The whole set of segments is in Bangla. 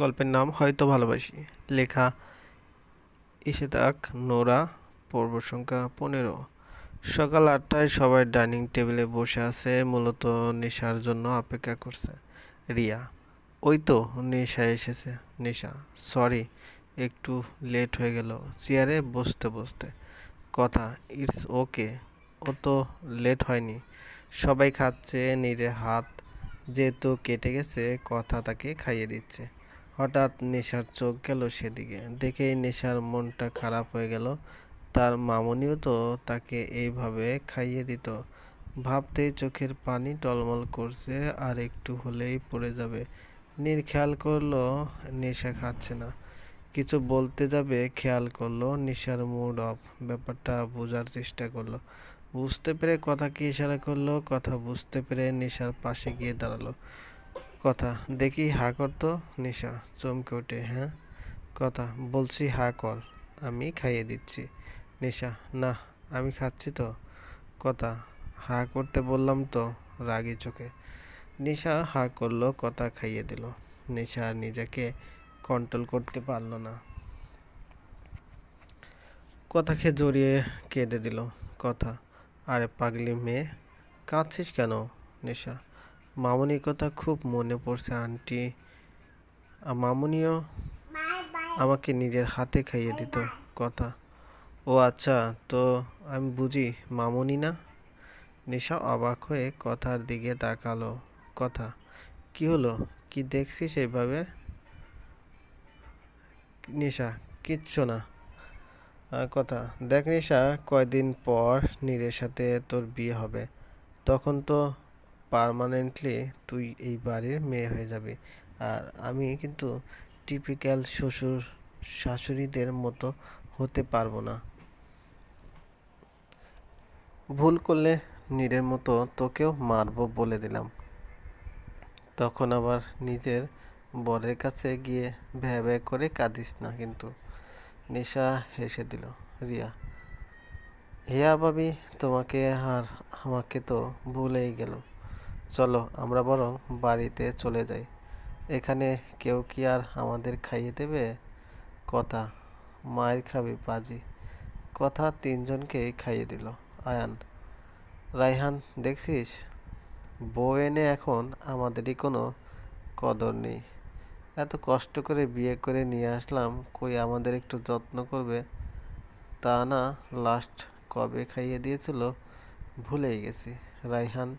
গল্পের নাম হয়তো ভালোবাসি। লেখা ইশেতাক নোরা, পর্ব সংখ্যা পনেরো। সকাল আটটায় সবাই ডাইনিং টেবিলে বসে আছে, মূলত নেশার জন্য অপেক্ষা করছে। রিয়া, ওই তো নেশা এসেছে, নেশা, সরি, একটু লেট হয়ে গেল। চেয়ারে বসতে বসতে, কথা, ইটস ওকে, ও তো লেট হয়নি। সবাই খাচ্ছে, নিরে হাত যেহেতু কেটে গেছে, কথা তাকে খাইয়ে দিচ্ছে। হঠাৎ নেশার চোখ গেল সেদিকে। দেখেই নেশার মনটা খারাপ হয়ে গেল। তার মামনিও তো তাকে এইভাবে খাইয়ে দিত। ভাবতেই চোখের পানি টলমল করছে, আর একটু হলেই পড়ে যাবে। নীর খেয়াল করল, নেশা খাচ্ছে না। কিছু বলতে যাবে, খেয়াল করল, নেশার মুড অফ ব্যাপারটা বোঝার চেষ্টা করল। বুঝতে পেরে কথা কি ইশারা করল? কথা বুঝতে পেরে নেশার পাশে গিয়ে দাঁড়াল। কথা, দেখি হা করতো নিশা চমকে ওঠে হ্যাঁ? কথা, বলছি হা কর, আমি খাইয়ে দিচ্ছি। নিশা, না, আমি খাচ্ছি তো। কথা, হা করতে বললাম তো রাগি চোখে। নিশা হা করল, কথা খাইয়ে দিল। নিশা আর নিজেকে কন্ট্রোল করতে পারল না। কথাকে জড়িয়ে কেঁদে দিল। কথা, আরে পাগলি মেয়ে, কাঁদছিস কেন নেশা? মামনির কথা খুব মনে পড়ছে, আন্টি। আর মামনিও আমাকে নিজের হাতে খাইয়ে দিত কথা। ও আচ্ছা তো আমি বুঝি মামনি না? নেশা অবাক হয়ে কথার দিকে তাকালো। কথা, কি হলো? কি দেখছিস এইভাবে? নিশা, কিচ্ছু না। কথা, দেখ নিশা, কয়দিন পর নীরের সাথে তোর বিয়ে হবে। তখন তো পার্মানেন্টলি তুই এই বাড়ির মেয়ে হয়ে যাবি। আর আমি কিন্তু টিপিক্যাল শ্বশুর শাশুড়িদের মতো হতে পারব না। ভুল করলে নীরের মতো তোকেও মারবো বলে দিলাম। তখন আবার নিজের বরের কাছে গিয়ে ভ্যা ভ্যা করে কাঁদিস না কিন্তু। নিশা হেসে দিল, রিয়া হিয়া ভাবি তোমাকে আর আমাকে তো ভুলেই গেল। চলো আমরা বরং বাড়িতে চলে যাই। এখানে কেউ কি আর আমাদের খাইয়ে দেবে? কথা। মায়ের খাবে পাজি। কথা তিনজনকেই খাইয়ে দিল। আয়ান। রাইহান দেখছিস? বউ এনে এখন আমাদেরই কোনো কদর নেই। এত কষ্ট করে বিয়ে করে নিয়ে আসলাম, কই আমাদের একটু যত্ন করবে? তা না লাস্ট কবে খাইয়ে দিয়েছিল, ভুলেই গেছি। রাইহান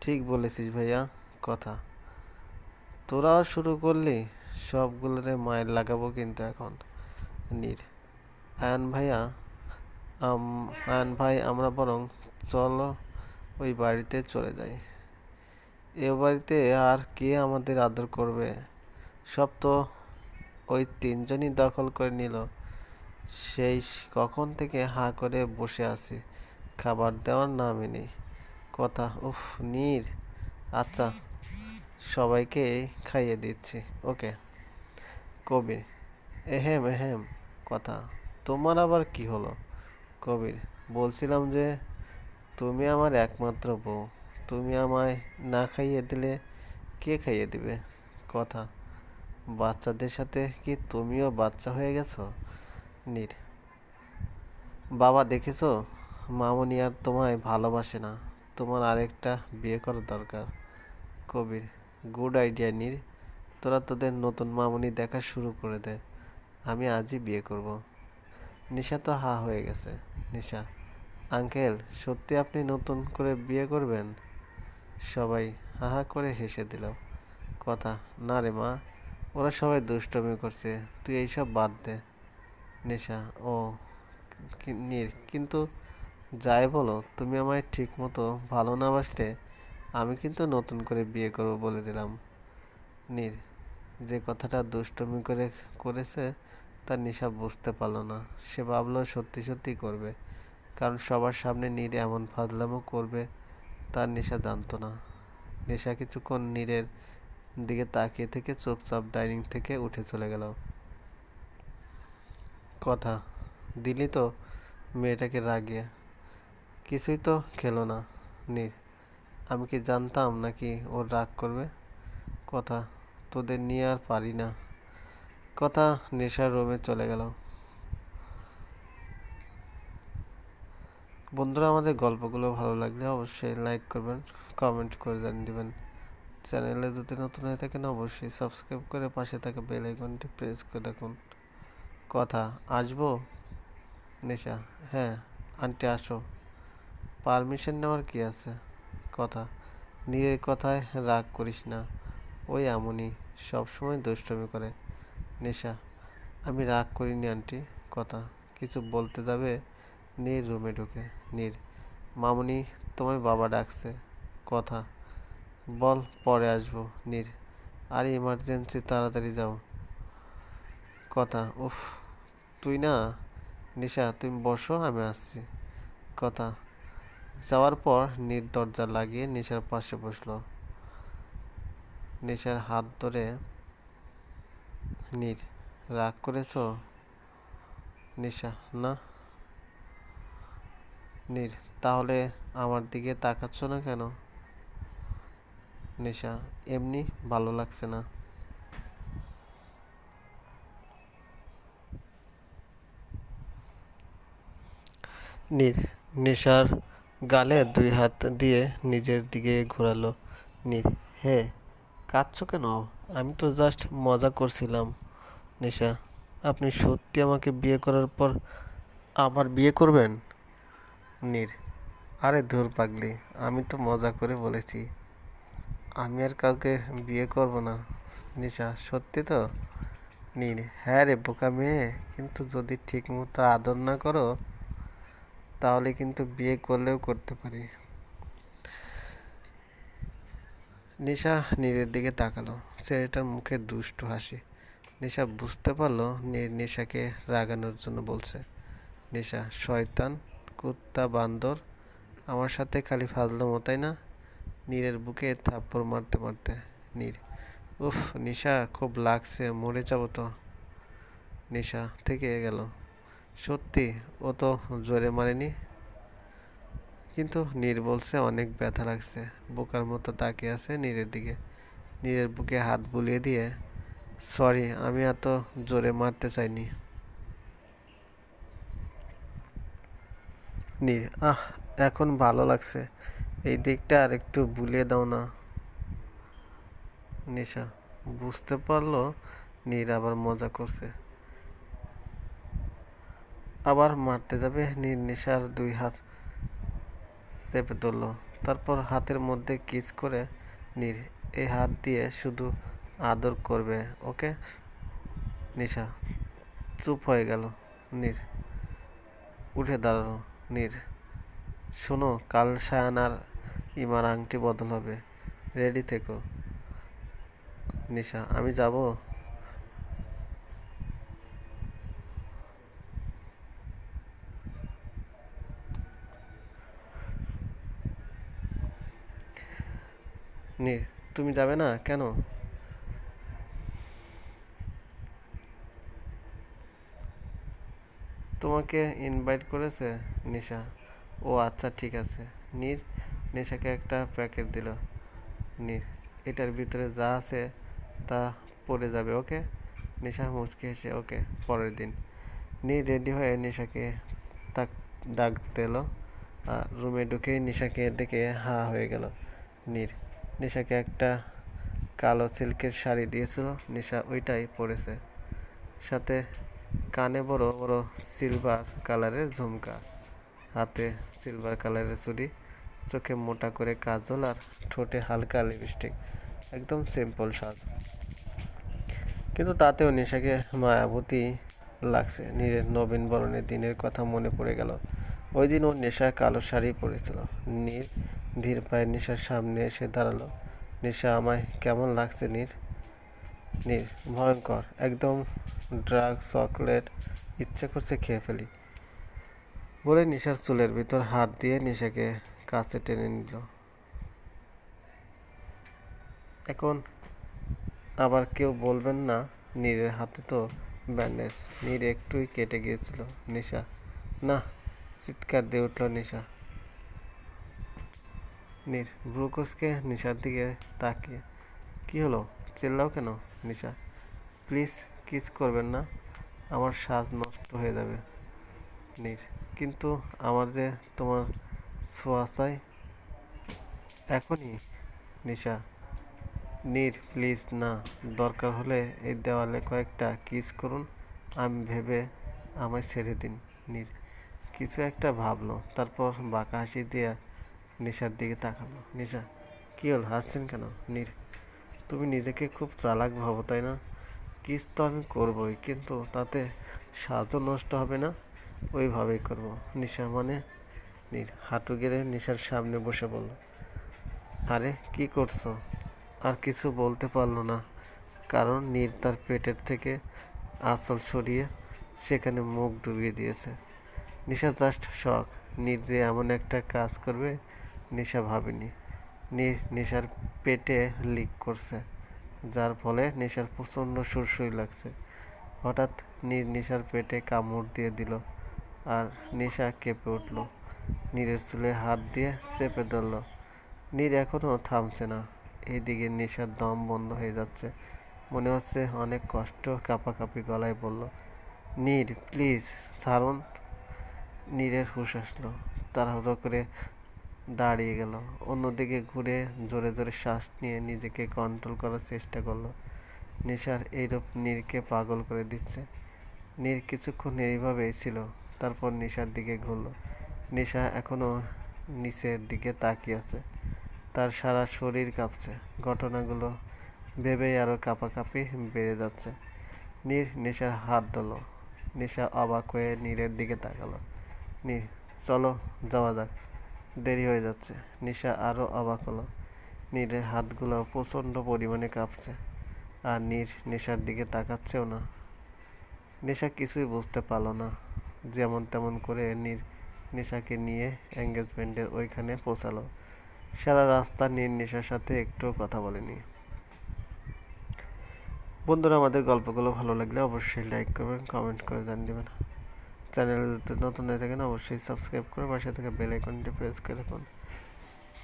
ঠিক বলেছিস ভাইয়া, কথা। তোরাও শুরু করলি, সবগুলোরে মায়ের লাগাবো কিন্তু এখন। নীর। আয়ান ভাইয়া আয়ান ভাই, আমরা বরং চলো ওই বাড়িতে চলে যাই। এ বাড়িতে আর কে আমাদের আদর করবে? সব তো ওই তিনজনই দখল করে নিল। সেই কখন থেকে হাঁ করে বসে আছি। খাবার দেওয়ার নামই নেই। কথা, উফ, নীর। আচ্ছা সবাইকে খাইয়ে দিচ্ছি। ওকে। কবির, এহেম এহেম, কথা, তোমার আবার কি হলো? কবির, বলছিলাম যে, তুমি আমার একমাত্র বউ। তুমি আমায় না খাইয়ে দিলে কে খাইয়ে দিবে? কথা, বাচ্চাদের সাথে কি তুমিও বাচ্চা হয়ে গেছো? নীর, বাবা দেখেছ? মামনি আর তোমায় ভালোবাসে না। তোমার আরেকটা বিয়ে করার দরকার। Kabir good idea Neer. তোরা তোদের নতুন মামনি দেখা শুরু করে দে। আমি আজই বিয়ে করব। নিশা তো হা হয়ে গেছে। নিশা, আঙ্কেল, সত্যি আপনি নতুন করে বিয়ে করবেন? সবাই হা হা করে হেসে দিল। কথা, না রে মা, ওরা সবাই দুষ্টমি করছে। তুই এইসব বাদ দে। নেশা, ও নীর, কিন্তু যাই বলো, তুমি আমায় ঠিক মতো ভালো না বাসলে আমি কিন্তু নতুন করে বিয়ে করব বলে দিলাম। নীর, যে কথাটা দুষ্টমি করে করেছে তার নিশা বুঝতে পারল না। সে ভাবলো সত্যি সত্যি করবে, কারণ সবার সামনে নীর এমন ফাজলামো করবে তার নেশা জানতো না। নেশা কিছুক্ষণ নীরের দিকে তাকিয়ে থেকে চুপচাপ ডাইনিং থেকে উঠে চলে গেল। কথা, দিলি তো? মেয়েটাকে রাগিয়ে কিছুই তো খেলো না, নীর। আমি কি জানতাম নাকি ওর রাগ করবে? কথা তোদের নিয়ে আর পারি না। কথা নেশার রোমে চলে গেল। বন্ধুরা, আমাদের গল্পগুলো ভালো লাগলে অবশ্যই লাইক করবেন কমেন্ট করে জানিয়ে দেবেন। চ্যানেলে যদি নতুন হয়ে থাকেন, অবশ্যই সাবস্ক্রাইব করে পাশে থাকা বেল আইকনটি প্রেস করে রাখুন। কথা, আসব? নেশা হ্যাঁ আন্টি, আসো। পারমিশন নেওয়ার কি আছে? কথা। নিজের কথায় রাগ করিস না। ওই এমনই, সবসময় দুষ্টমি করে। নেশা। আমি রাগ করিনি, আন্টি। কথা। কিছু বলতে যাবে? নীর রুমে ঢুকে। নীর। মামুনি, তোমায় বাবা ডাকছে। কথা। বল, পরে আসব। নীর। আর ইমার্জেন্সি তাড়াতাড়ি যাও। কথা। উফ, তুই না? নিশা, তুমি বসো, আমি আসছি। কথা। যাওয়ার পর নীর দরজা লাগিয়ে নিশার পাশে বসল। নিশার হাত ধরে, নীর, রাগ করেছ? নিশা, না। নীর, তাহলে আমার দিকে তাকাচ্ছ না কেন? নেশা, এমনি ভালো লাগছে না। নীর, নেশার গালে দুই হাত দিয়ে নিজের দিকে ঘোরালো। নীর, হে, কাঁদছো কেন? আমি তো জাস্ট মজা করছিলাম। নিশা, আপনি সত্যি আমাকে বিয়ে করার পর আবার বিয়ে করবেন? নীর, আরে ধুর পাগলি, আমি তো মজা করে বলেছি। আমি আর কাউকে বিয়ে করব না। নিশা, সত্যি তো? নীর হ্যাঁ রে বোকা মেয়ে, কিন্তু যদি ঠিক মতো আদর না করো তাহলে কিন্তু বিয়ে করলেও করতে পারি। নিশা নীরের দিকে তাকালো। ছেলেটার মুখে দুষ্টু হাসি। নিশা বুঝতে পারল নীর নিশাকে রাগানোর জন্য বলছে। নিশা, শয়তান, কুত্তা, বান্দর, আমার সাথে খালি ফাজলামো, তাই না? নীরের বুকে থাপ্পড় মারতে মারতে। নীর, উফ, নিশা, খুব লাগছে, মরে যাব তো। নিশা থেকে গেল। সত্যি, ও তো জোরে মারেনি। কিন্তু নীর বলছে, অনেক ব্যথা লাগছে। বোকার মতো তাকিয়ে আছে নীরের দিকে। নীরের বুকে হাত বুলিয়ে দিয়ে, সরি, আমি এত জোরে মারতে চাইনি। নীর, আহ, এখন ভালো লাগছে। এই দিকটা আর একটু বুলিয়ে দাও না। নিশা, বুঝতে পারল। নীর আবার মজা করছে। আবার মারতে যাবে নীর নিশার দুই হাত চেপে ধরলো। তারপর হাতের মধ্যে কিস করে নীর এই হাত দিয়ে শুধু আদর করবে, ওকে? নিশা চুপ হয়ে গেল। নীর উঠে দাঁড়াল। নীর, শোনো, কাল সায়ান আর ইমার আংটি বদল হবে। রেডি থেকো। নিশা, আমি যাব? নে, তুমি যাবে না? কেন? তোমাকে ইনভাইট করেছে নিশা। ও আচ্ছা ঠিক আছে। নীর, নেশাকে একটা প্যাকেট দিল। নীর, এটার ভিতরে যা আছে তা পড়ে যাবে, ওকে? নেশা মুচকে হেসে, ওকে, পরের দিন। নীর রেডি হয়ে নেশাকে তাক, ডাক এলো আর রুমে ঢুকেই নেশাকে দেখে হা হয়ে গেল। নীর নেশাকে একটা কালো সিল্কের শাড়ি দিয়েছিল। নেশা ওইটাই পরেছে। সাথে কানে বড় বড় সিলভার কালারের ঝুমকা। হাতে সিলভার কালারের চুড়ি, চোখে মোটা করে কাজল আর ঠোঁটে হালকা লিপস্টিক। একদম সিম্পল স্বাদ কিন্তু তাতেও নেশাকে মায়াবতী লাগছে। নিজের নবীন বরণের দিনের কথা মনে পড়ে গেল। ওই দিন ও নেশা কালো শাড়ি পরেছিল। নীর ধীর পায়ে নিশার সামনে এসে দাঁড়াল। নিশা, আমায় কেমন লাগছে নীর? নীর, ভয়ঙ্কর, একদম ড্রাগ, চকলেট, ইচ্ছে করছে খেয়ে ফেলি। বলে নিশার চুলের ভিতর হাত দিয়ে নিশাকে কাছে টেনে নিল। এখন আবার কেউ বলবেন না, নীরের হাতে তো ব্যান্ডেজ। নীর একটুই কেটে গিয়েছিল। নিশা না চিৎকার দিয়ে উঠল নিশা। নীর ব্রুকসকে নিশার দিকে তাকিয়ে। কি হলো? চিল্লাও কেন নিশা? প্লিজ কিস করবেন না, আমার সাজ নষ্ট হয়ে যাবে। নীর, কিন্তু আমার যে তোমার ছোঁয়া এখনই? নিশা, নীর, প্লিজ না, দরকার হলে এই দেওয়ালে কয়েকটা কিস করুন, আমি ভেবে আমায় ছেড়ে দিন। নীর কিছু একটা ভাবলো, তারপর বাঁকা হাসি দিয়ে নিশার দিকে তাকালো। নিশা, কী হল? হাসছেন কেন? নীর, তুমি নিজেকে খুব চালাক ভাবো, তাই না? কিস তো আমি করবই, কিন্তু তাতে স্বাদও নষ্ট হবে না? ওইভাবেই করব। নিশা মানে? নীর হাঁটু গেড়ে নিশার সামনে বসে বলল, আরে, কি করছ? আর কিছু বলতে পারল না। কারণ নীর তার পেটের থেকে আঁচল সরিয়ে সেখানে মুখ ডুবিয়ে দিয়েছে। নিশা জাস্ট শখ নীর যে এমন একটা কাজ করবে নিশা ভাবেনি। নিশার পেটে লিক করছে, যার ফলে নেশার প্রচণ্ড সুরসুরি লাগছে। হঠাৎ নীর নেশার পেটে কামড় দিয়ে দিল আর নেশা কেঁপে উঠল। নীরের চুলে হাত দিয়ে চেপে ধরল। নীর এখনও থামছে না। এইদিকে নেশার দম বন্ধ হয়ে যাচ্ছে। মনে হচ্ছে অনেক কষ্ট কাঁপাকাঁপি গলায় বলল, নীর, প্লিজ, ছাড়ুন। নীরের হুশ আসলো। তাড়াহুড়ো করে দাঁড়িয়ে গেল। অন্যদিকে ঘুরে জোরে জোরে শ্বাস নিয়ে নিজেকে কন্ট্রোল করার চেষ্টা করল। নেশার এইরূপ নীরকে পাগল করে দিচ্ছে। নীর কিছুক্ষণ এইভাবেই ছিল, তারপর নেশার দিকে ঘুরলো। নেশা এখনও নিচের দিকে তাকিয়ে আছে। তার সারা শরীর কাঁপছে। ঘটনাগুলো ভেবেই আরও কাঁপাকাঁপি বেড়ে যাচ্ছে। নীর নেশার হাত ধরল। নেশা অবাক হয়ে নীরের দিকে তাকালো। নীর, চলো যাওয়া যাক। দেরি হয়ে যাচ্ছে। নিশা আরও অবাক হলো। নীরের হাতগুলো প্রচণ্ড পরিমাণে কাঁপছে আর নীর নেশার দিকে তাকাচ্ছেও না। নেশা কিছুই বুঝতে পারল না। যেমন তেমন করে নীর নেশাকে নিয়ে এঙ্গেজমেন্টের ওইখানে পৌঁছালো। সারা রাস্তা নীর নেশার সাথে একটু কথা বলেনি। বন্ধুরা, আমাদের গল্পগুলো ভালো লাগলে অবশ্যই লাইক করবেন কমেন্ট করে জানিয়ে দেবেন। চ্যানেলে নতুন হয়ে থাকেন, অবশ্যই সাবস্ক্রাইব করে পাশে থেকে বেল আইকনটি প্রেস করে রাখুন।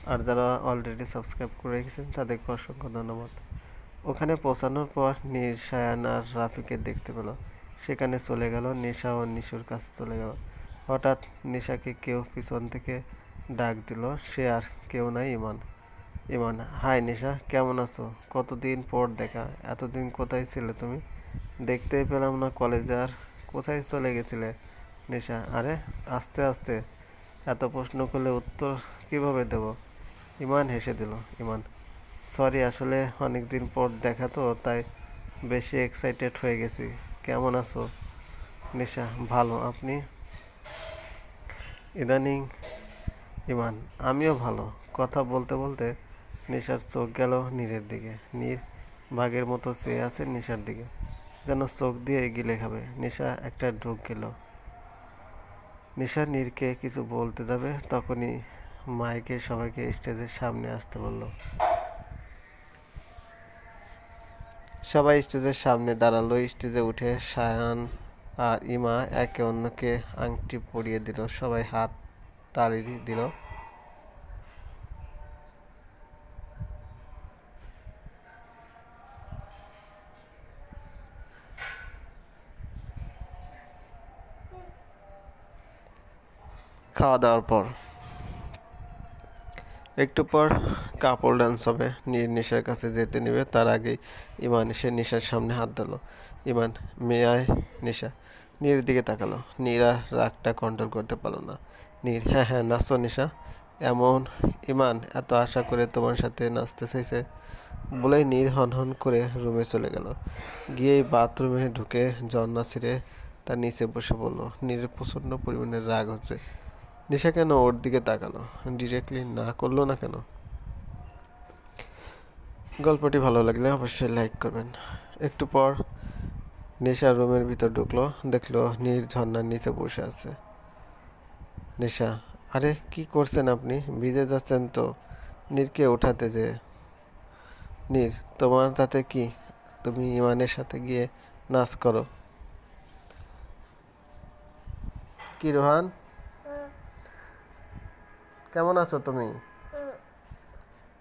আর যারা অলরেডি সাবস্ক্রাইব করে রেখেছেন, তাদেরকে অসংখ্য ধন্যবাদ। ওখানে পৌঁছানোর পর নিশায়ান আর রাফিকে দেখতে পেল। সেখানে চলে গেল, নিশা ও নিশুর কাছে চলে গেল। হঠাৎ নিশাকে কেউ পিছন থেকে ডাক দিল, সে আর কেউ নাই, ইমান। ইমান, হাই নিশা, কেমন আছো? কতদিন পর দেখা? এতদিন কোথায় ছিলে তুমি? দেখতেই পেলাম না কলেজে, আর কোথায় চলে গেছিলে? নেশা আরে আস্তে আস্তে এত প্রশ্ন করলে উত্তর কীভাবে দেব? ইমান হেসে দিল, ইমান। সরি, আসলে অনেক দিন পর দেখা তো, তাই বেশি এক্সাইটেড হয়ে গেছি। কেমন আছো? নেশা, ভালো, আপনি? ইদানিং ইমান, আমিও ভালো। কথা বলতে বলতে নেশার চোখ গেল নীরের দিকে। নীর বাঘের মতো চেয়ে আছে নেশার দিকে। যেন চোখ দিয়ে গিলে খাবে। নেশা একটা ঢুক গেল। নিশা নীরকে কিছু বলতে যাবে, তখনই মাইকে সবাইকে স্টেজের সামনে আসতে বলল। সবাই স্টেজের সামনে দাঁড়াল। স্টেজে উঠে সায়ান আর ইমা একে অন্যকে আংটি পরিয়ে দিল। সবাই হাত তালি দিল। খাওয়া দাওয়ার পর। একটু পর কাপড় ডান্স হবে। নিশার কাছে যেতে নেবে। তার আগেই ইমান এসে নিশার সামনে হাত দিল ইমান মেয়ায় নিশা। নীর দিকে তাকালো। নীর রাগটা কন্ট্রোল করতে পারল না। নীর হ্যাঁ হ্যাঁ নাচো নিশা। এমন ইমান, এত আশা করে তোমার সাথে নাচতে চাইছে বলেই নীর হন হন করে রুমে চলে গেল। গিয়ে বাথরুমে ঢুকে জন্না ছিঁড়ে তার নিচে বসে পড়ল। নীরের প্রচণ্ড পরিমাণে রাগ হচ্ছে। নিশা কেন ওর দিকে তাকালো? ডিরেক্টলি না করল না কেন? গল্পটি ভালো লাগলে অবশ্যই লাইক করবেন। একটু পর নেশা রুমের ভিতর ঢুকলো, দেখল নীর ঝর্নার নিচে বসে আছে। নেশা, আরে, কি করছেন আপনি? ভিজে যাচ্ছেন তো। নীরকে ওঠাতে যে। নীর তোমার তাতে কি? তুমি ইমানের সাথে গিয়ে নাচ করো। কি রোহান? কেমন আছো তুমি?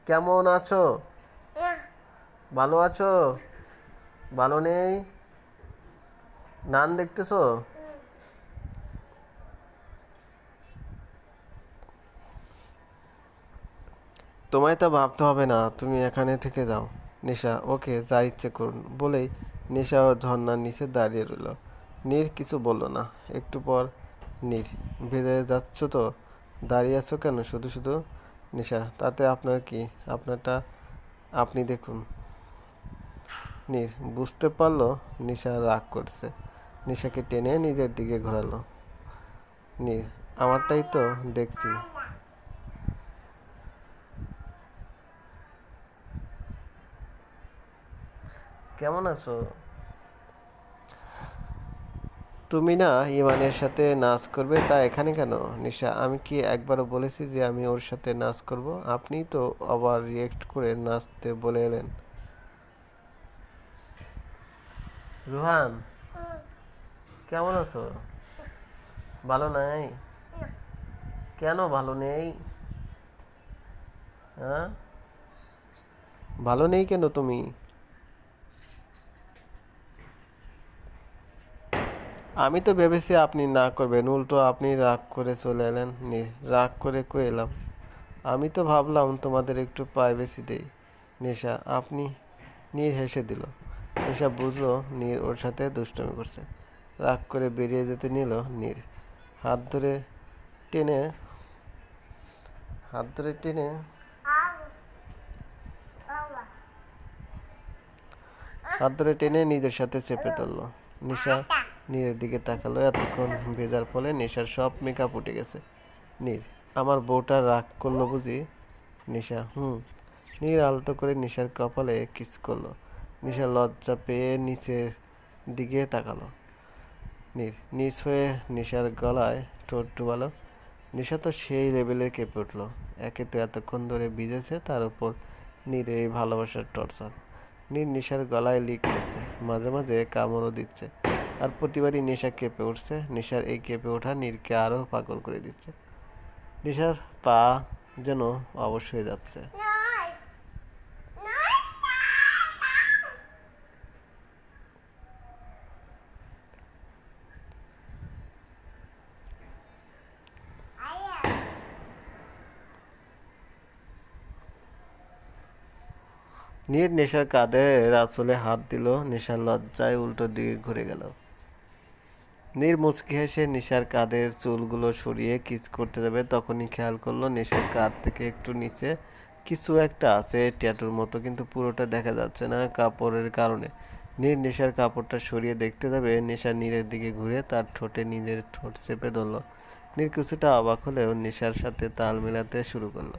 কেমন আছো? ভালো আছো? ভালো নেই? নান দেখতেছো? তোমায় তা ভাবতে হবে না তুমি এখানে থেকে যাও। নিশা ওকে যা ইচ্ছে করুন। বলেই নিশা ও ঝর্ণার নিচে দাঁড়িয়ে রইল। নীর কিছু বলল না। একটু পর নীর ভেজে যাচ্ছ তো? দাঁড়িয়ে আছো কেন? শুধু শুধু নিশা, তাতে আপনার কি? আপনারটা আপনি দেখুন। নীর, বুঝতে পারল নিশা রাগ করছে। নিশাকে টেনে নিজের দিকে ঘোরালো। নীর, আমারটাই তো দেখছি। কেমন আছো? তুমি না ইমানের সাথে নাচ করবে, তা এখানে কেন? নিশা, আমি কি একবারও বলেছি যে আমি ওর সাথে নাচ করব? আপনি তো আবার রিয়েক্ট করে নাচতে বলে এলেন। রুহান, কেমন আছো? ভালো নাই? কেন ভালো নেই? হ্যাঁ? ভালো নেই কেন তুমি? আমি তো ভেবেছি আপনি না করবেন, উল্টো আপনি রাগ করে চলে এলেন। নি, রাগ করে কয়ে এলাম? আমি তো ভাবলাম তোমাদের একটু প্রাইভেসি দেই। নেশা, আপনি নীর হেসে দিল। নেশা বুঝলো নীর ওর সাথে দুষ্টমি করছে। রাগ করে বেরিয়ে যেতে নিল নীর। হাত ধরে টেনে, হাত ধরে টেনে হাত ধরে টেনে নিজের সাথে চেপে ধরলো। নিশা নীরের দিকে তাকালো। এতক্ষণ ভেজার ফলে নেশার সব মেকআপ উঠে গেছে। নীর, আমার বউটা রাগ করল বুঝি? নেশা, হুম। নীর আলতো করে নেশার কপালে কিস করল। নিশা লজ্জা পেয়ে নিচের দিকে তাকালো। নীর, নিচ হয়ে নেশার গলায় ঠোঁট ডুবালো। নেশা তো সেই লেভেলে কেঁপে উঠল। একে তো এতক্ষণ ধরে ভিজেছে, তার উপর নীর এই ভালোবাসার টর্চার নীর নেশার গলায় লিক করছে। মাঝে মাঝে কামড়ও দিচ্ছে। আর প্রতিবারই নেশা কেঁপে উঠছে। নেশার এই কেঁপে ওঠা নীরকে আরও পাগল করে দিচ্ছে। নেশার পা যেন অবশ হয়ে যাচ্ছে। নীর নেশার কাঁধে আঁচলে হাত দিল। নেশার লজ্জায় উল্টো দিকে ঘুরে গেল। নীর মুচকি হেসে নেশার কাঁধের চুলগুলো সরিয়ে কিস করতে যাবে, তখনই খেয়াল করল নেশার কাঁধ থেকে একটু নিচে কিছু একটা আছে ট্যাটুর মতো, কিন্তু পুরোটা দেখা যাচ্ছে না কাপড়ের কারণে। নীর নেশার কাপড়টা সরিয়ে দেখতে যাবে, নেশা নীরের দিকে ঘুরে তার ঠোঁটে নিজের ঠোঁট চেপে ধরলো। নীর কিছুটা অবাক হলেও নেশার সাথে তাল মেলাতে শুরু করল।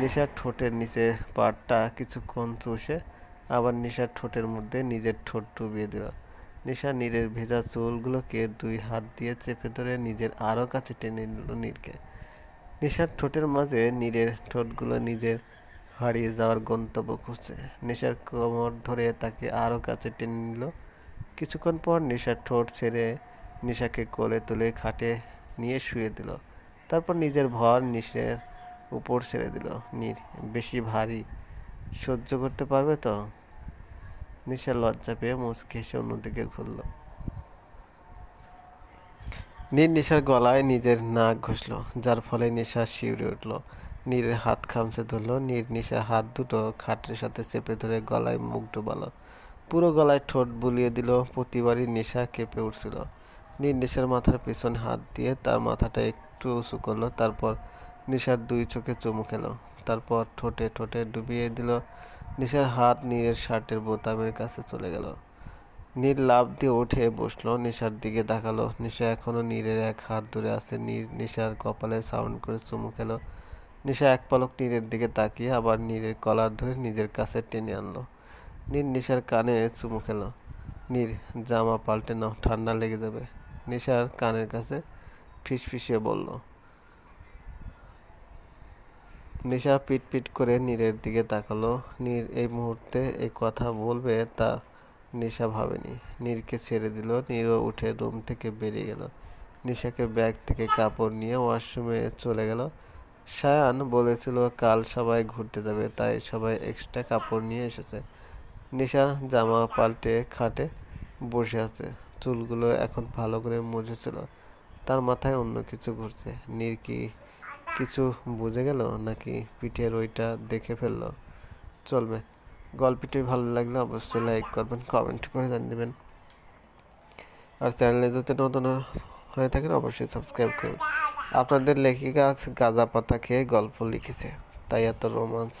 নিশার ঠোঁটের নিচে পাটটা কিছুক্ষণ চষে আবার নিশার ঠোঁটের মধ্যে নিজের ঠোঁট ডুবিয়ে দিল। নিশা নীরের ভেজা চুলগুলোকে দুই হাত দিয়ে চেপে ধরে নিজের আরও কাছে টেনে নিল নীরকে। নিশার ঠোঁটের মাঝে নীরের ঠোঁটগুলো নিজের হারিয়ে যাওয়ার গন্তব্য খুঁজছে। নেশার কোমর ধরে তাকে আরও কাছে টেনে নিল। কিছুক্ষণ পর নেশার ঠোঁট ছেড়ে নিশাকে কোলে তুলে খাটে নিয়ে শুয়ে দিল। তারপর নিজের ভর নিশের উপর ছেড়ে দিল। নীর, বেশি ভারী, সহ্য করতে পারবে তো? নিশা লজ্জা পেয়ে মুচকে এসে অন্যদিকে ঘুরল। নীর নিশার গলায় নিজের নাক ঘষল, যার ফলে নিশা শিউরে উঠল। নীরের হাত খামচে ধরল, নীর নিশার হাত দুটো খাটের সাথে চেপে ধরে গলায় মুখ ডুবালো। পুরো গলায় ঠোঁট বুলিয়ে দিল, প্রতিবারই নেশা কেঁপে উঠছিল। নীর নেশার মাথার পেছনে হাত দিয়ে তার মাথাটা একটু উঁচু করল, তারপর নিশার দুই চোখে চুমু খেলো, তারপর ঠোঁটে ঠোঁটে ডুবিয়ে দিল। নিশার হাত নীরের শার্টের বোতামের কাছে চলে গেল। নীর লাভ দিয়ে উঠে বসল, নিশার দিকে তাকালো। নিশা এখনও নীরের এক হাত ধরে আছে। নীর নিশার কপালে সাউন্ড করে চুমু খেলো। নিশা এক পলক নীরের দিকে তাকিয়ে আবার নীরের কলার ধরে নিজের কাছে টেনে আনলো। নীর নিশার কানে চুমু খেলো। নীর, জামা পাল্টে নাও, ঠান্ডা লেগে যাবে। নিশার কানের কাছে ফিসফিসিয়ে বলল নিশা পিট পিট করে নীরের দিকে তাকালো। নীর এই মুহূর্তে এই কথা বলবে তা নিশা ভাবেনি। নীরকে ছেড়ে দিল, নীরও উঠে রুম থেকে বেরিয়ে গেল। নিশাকে ব্যাগ থেকে কাপড় নিয়ে ওয়াশরুমে চলে গেল। সায়ান বলেছিল, কাল সবাই ঘুরতে যাবে, তাই সবাই এক্সট্রা কাপড় নিয়ে এসেছে। নিশা জামা পাল্টে খাটে বসে আছে। চুলগুলো এখন ভালো করে মুছেছিল। তার মাথায় অন্য কিছু ঘুরছে। নীর কি কিছু বুঝে গেল নাকি পিঠের ওইটা দেখে ফেলল? চলবে। গল্পটি ভালো লাগলে অবশ্যই লাইক করবেন কমেন্ট করে জানিয়ে দেবেন। আর চ্যানেলে যদি নতুন হয়ে থাকেন অবশ্যই সাবস্ক্রাইব করবেন আপনাদের লেখিকা গাঁজা পাতা খেয়ে গল্প লিখেছে। তাই এত রোমান্স